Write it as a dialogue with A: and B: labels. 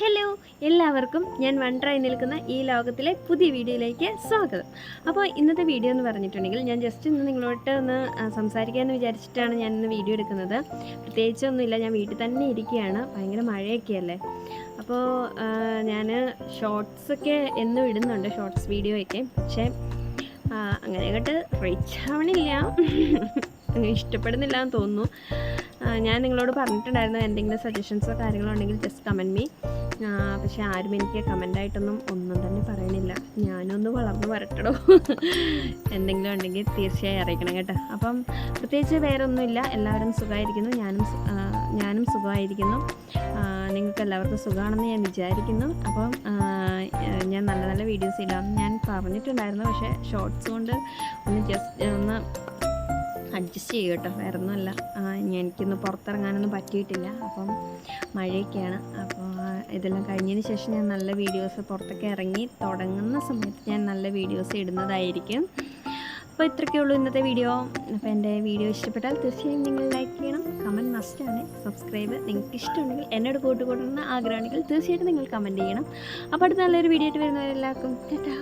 A: Hello എല്ലാവർക്കും ഞാൻ വൺഡ്രായി നിൽക്കുന്ന ഈ ലോകത്തിലെ പുതിയ വീഡിയോയിലേക്ക് സ്വാഗതം. അപ്പോൾ ഇന്നത്തെ വീഡിയോ എന്ന് പറഞ്ഞിട്ടുണ്ടെങ്കിൽ ഞാൻ ജസ്റ്റ് ഇന്ന് നിങ്ങളോട്ട് ഒന്ന് സംസാരിക്കാമെന്ന് വിചാരിച്ചിട്ടാണ് ഞാൻ ഇന്ന് വീഡിയോ എടുക്കുന്നത്. പ്രത്യേകിച്ചൊന്നുമില്ല ഞാൻ വീട്ടിൽ തന്നെ ഇരിക്കുകയാണ്. ഭയങ്കര മഴയൊക്കെയല്ലേ? അപ്പോൾ ഞാൻ ഷോർട്സൊക്കെ എന്നും ഇടുന്നുണ്ട് ഷോർട്സ് വീഡിയോയൊക്കെ പക്ഷേ അങ്ങനെ അങ്ങോട്ട് റീച്ച് ആവണില്ല. ഇഷ്ടപ്പെടുന്നില്ല എന്ന് തോന്നുന്നു. ഞാൻ നിങ്ങളോട് പറഞ്ഞിട്ടുണ്ടായിരുന്നു എന്തെങ്കിലും സജഷൻസോ കാര്യങ്ങളോ ഉണ്ടെങ്കിൽ ജസ്റ്റ് കമന്റ് മീ പക്ഷേ ആരും എനിക്ക് കമന്റായിട്ടൊന്നും ഒന്നും തന്നെ പറയണില്ല ഞാനൊന്ന് വളർന്നു വരട്ടടോ. എന്തെങ്കിലും ഉണ്ടെങ്കിൽ തീർച്ചയായും അറിയിക്കണം കേട്ടോ. അപ്പം പ്രത്യേകിച്ച് വേറെ ഒന്നുമില്ല എല്ലാവരും സുഖമായിരിക്കുന്നു. ഞാനും ഞാനും സുഖമായിരിക്കുന്നു. നിങ്ങൾക്ക് എല്ലാവർക്കും സുഖമാണെന്ന് ഞാൻ വിചാരിക്കുന്നു. അപ്പം ഞാൻ നല്ല നല്ല വീഡിയോസ് ഇല്ല ഞാൻ പറഞ്ഞിട്ടുണ്ടായിരുന്നു പക്ഷേ ഷോർട്സ് കൊണ്ട് ഒന്ന് ജസ്റ്റ് ഒന്ന് അഡ്ജസ്റ്റ് ചെയ്യും കേട്ടോ. വേറെ ഒന്നുമല്ല എനിക്കൊന്ന് പുറത്തിറങ്ങാനൊന്നും പറ്റിയിട്ടില്ല. അപ്പം മഴയൊക്കെയാണ്. അപ്പോൾ ഇതെല്ലാം കഴിഞ്ഞതിന് ശേഷം ഞാൻ നല്ല വീഡിയോസ് പുറത്തൊക്കെ ഇറങ്ങി തുടങ്ങുന്ന സമയത്ത് ഞാൻ നല്ല വീഡിയോസ് ഇടുന്നതായിരിക്കും. അപ്പോൾ ഇത്രയൊക്കെ ഉള്ളൂ ഇന്നത്തെ വീഡിയോ. അപ്പോൾ എന്റെ വീഡിയോ ഇഷ്ടപ്പെട്ടാൽ തീർച്ചയായും നിങ്ങൾ ലൈക്ക് ചെയ്യണം. കമന്റ് മസ്റ്റാണ് സബ്സ്ക്രൈബ് നിങ്ങൾക്ക് ഇഷ്ടമുണ്ടെങ്കിൽ എന്നോട് കൂട്ടുകൂടണമെന്ന് ആഗ്രഹമാണെങ്കിൽ തീർച്ചയായിട്ടും നിങ്ങൾ കമന്റ് ചെയ്യണം. അപ്പോൾ അടുത്ത നല്ലൊരു വീഡിയോ ആയിട്ട് വരുന്നവരെല്ലാവർക്കും ടാറ്റാ.